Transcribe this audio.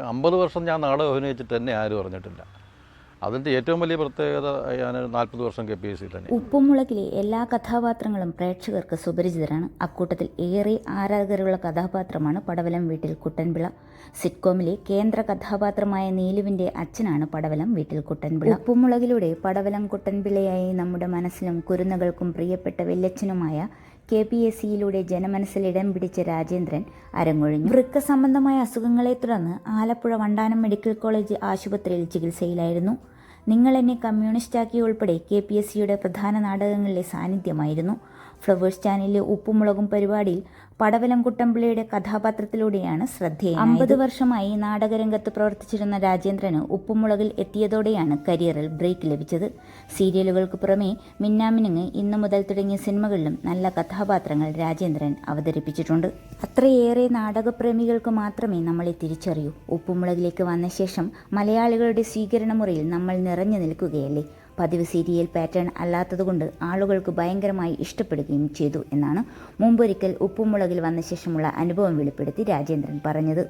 അമ്പത് വർഷം ഞാൻ നാടകം അഭിനയിച്ചിട്ട് തന്നെ ആരും അറിഞ്ഞിട്ടില്ല. അതിന്റെ ഏറ്റവും വലിയ പ്രത്യേകത ഞാൻ നാൽപ്പത് വർഷം കെ പി എസ് സി തന്നെ. ഉപ്പുമുളകിലെ എല്ലാ കഥാപാത്രങ്ങളും പ്രേക്ഷകർക്ക് സുപരിചിതരാണ്. അക്കൂട്ടത്തിൽ ഏറെ ആരാധകരുള്ള കഥാപാത്രമാണ് പടവലം വീട്ടിൽ കുട്ടൻപിള സിറ്റ്കോമിലെ കേന്ദ്ര കഥാപാത്രമായ നീലുവിന്റെ അച്ഛനാണ് പടവലം വീട്ടിൽ കുട്ടൻപിള ഉപ്പുമുളകിലൂടെ പടവലം കുട്ടൻപിളയായി നമ്മുടെ മനസ്സിലും കുരുന്നുകൾക്കും പ്രിയപ്പെട്ട വല്യച്ഛനുമായ കെ പി എസ് സിയിലൂടെ ജനമനസ്സിൽ ഇടം പിടിച്ച രാജേന്ദ്രൻ അരങ്ങൊഴിഞ്ഞു. വൃക്ക സംബന്ധമായ അസുഖങ്ങളെ തുടർന്ന് ആലപ്പുഴ വണ്ടാനം മെഡിക്കൽ കോളേജ് ആശുപത്രിയിൽ ചികിത്സയിലായിരുന്നു. നിങ്ങൾ എന്നെ കമ്മ്യൂണിസ്റ്റാക്കി ഉൾപ്പെടെ കെ പി എസ് സിയുടെ പ്രധാന നാടകങ്ങളിലെ സാന്നിധ്യമായിരുന്നു. ഫ്ലവേഴ്സ് ചാനലിലെ ഉപ്പുമുളകും പരിപാടിയിൽ പടവലം കുട്ടമ്പിളിയുടെ കഥാപാത്രത്തിലൂടെയാണ് ശ്രദ്ധേയ അമ്പത് വർഷമായി നാടകരംഗത്ത് പ്രവർത്തിച്ചിരുന്ന രാജേന്ദ്രന് ഉപ്പുമുളകിൽ എത്തിയതോടെയാണ് കരിയറിൽ ബ്രേക്ക് ലഭിച്ചത്. സീരിയലുകൾക്ക് പുറമേ മിന്നാമിനുങ്ങ് ഇന്നു മുതൽ തുടങ്ങിയ സിനിമകളിലും നല്ല കഥാപാത്രങ്ങൾ രാജേന്ദ്രൻ അവതരിപ്പിച്ചിട്ടുണ്ട്. അത്രയേറെ നാടകപ്രേമികൾക്ക് മാത്രമേ നമ്മളെ തിരിച്ചറിയൂ. ഉപ്പുമുളകിലേക്ക് വന്ന ശേഷം മലയാളികളുടെ സ്വീകരണ മുറിയിൽ നമ്മൾ നിറഞ്ഞു നിൽക്കുകയല്ലേ? പതിവ് സീരിയൽ പാറ്റേൺ അല്ലാത്തതുകൊണ്ട് ആളുകൾക്ക് ഭയങ്കരമായി ഇഷ്ടപ്പെടുകയും ചെയ്തു എന്നാണ് മുമ്പൊരിക്കൽ ഉപ്പുമുളകിൽ വന്ന ശേഷമുള്ള അനുഭവം വെളിപ്പെടുത്തി രാജേന്ദ്രൻ പറഞ്ഞത്.